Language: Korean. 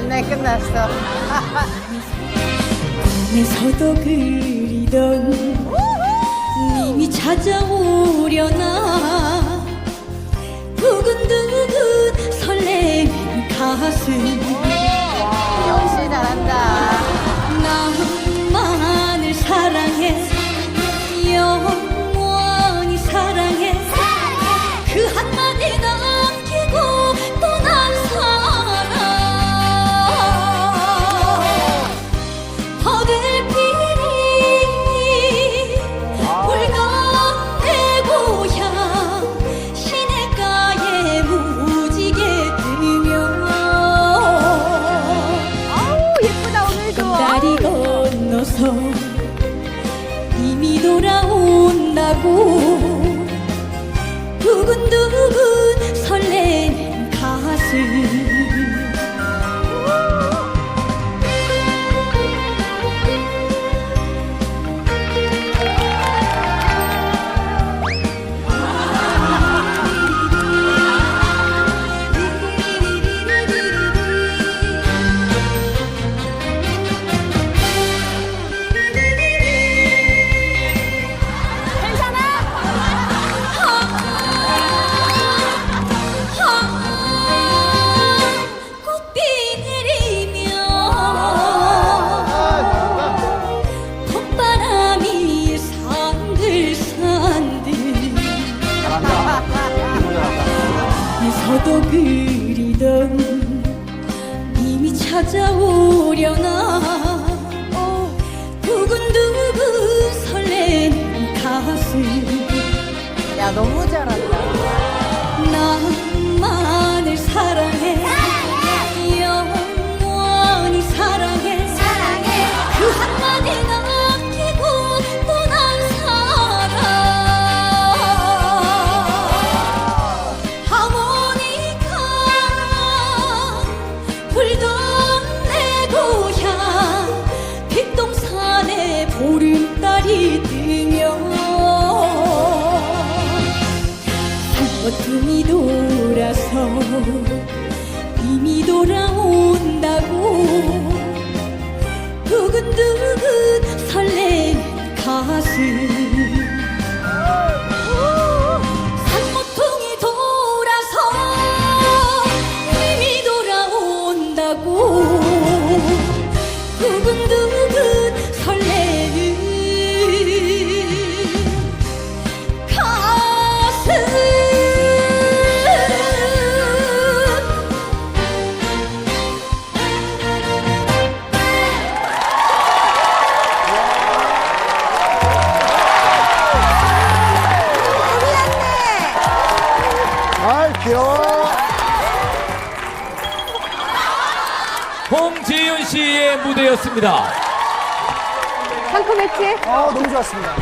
났네. 끝났어. 꿈에서도 그리던 님이 찾아오려나. 두근두근 설레는 가슴 아 에서도 그리던 님이 찾아오려나? 두근두근 설레는 가슴. 야 너무 잘 이미 돌아온다고. 두근두근 설레는 가슴 귀여워. 홍지윤 씨의 무대였습니다. 상큼했지? 아 너무 좋았습니다.